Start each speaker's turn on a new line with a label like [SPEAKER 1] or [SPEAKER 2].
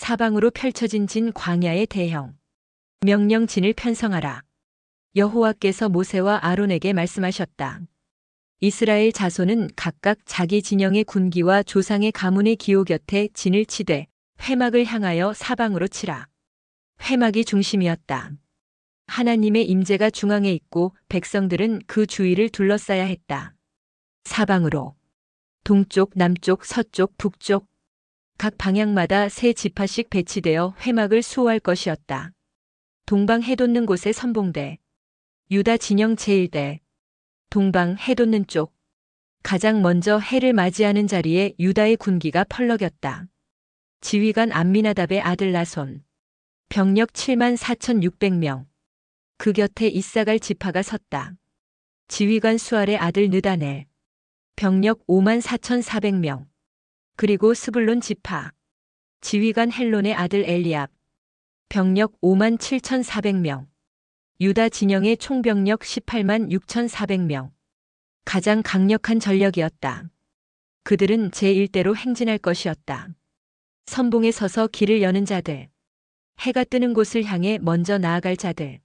[SPEAKER 1] 사방으로 펼쳐진 진 광야의 대형 명령진을 편성하라. 여호와께서 모세와 아론에게 말씀하셨다. 이스라엘 자손은 각각 자기 진영의 군기와 조상의 가문의 기호 곁에 진을 치되 회막을 향하여 사방으로 치라. 회막이 중심이었다. 하나님의 임재가 중앙에 있고 백성들은 그 주위를 둘러싸야 했다. 사방으로 동쪽, 남쪽, 서쪽, 북쪽 각 방향마다 세 지파씩 배치되어 회막을 수호할 것이었다. 동방 해돋는 곳에 선봉대, 유다 진영 제1대, 동방 해돋는 쪽, 가장 먼저 해를 맞이하는 자리에 유다의 군기가 펄럭였다. 지휘관 안미나답의 아들 나손, 병력 7만 4,600명, 그 곁에 이사갈 지파가 섰다. 지휘관 수알의 아들 느다넬, 병력 5만 4,400명, 그리고 스불론 지파, 지휘관 헬론의 아들 엘리압, 병력 5만 7,400명, 유다 진영의 총병력 18만 6,400명. 가장 강력한 전력이었다. 그들은 제1대로 행진할 것이었다. 선봉에 서서 길을 여는 자들, 해가 뜨는 곳을 향해 먼저 나아갈 자들,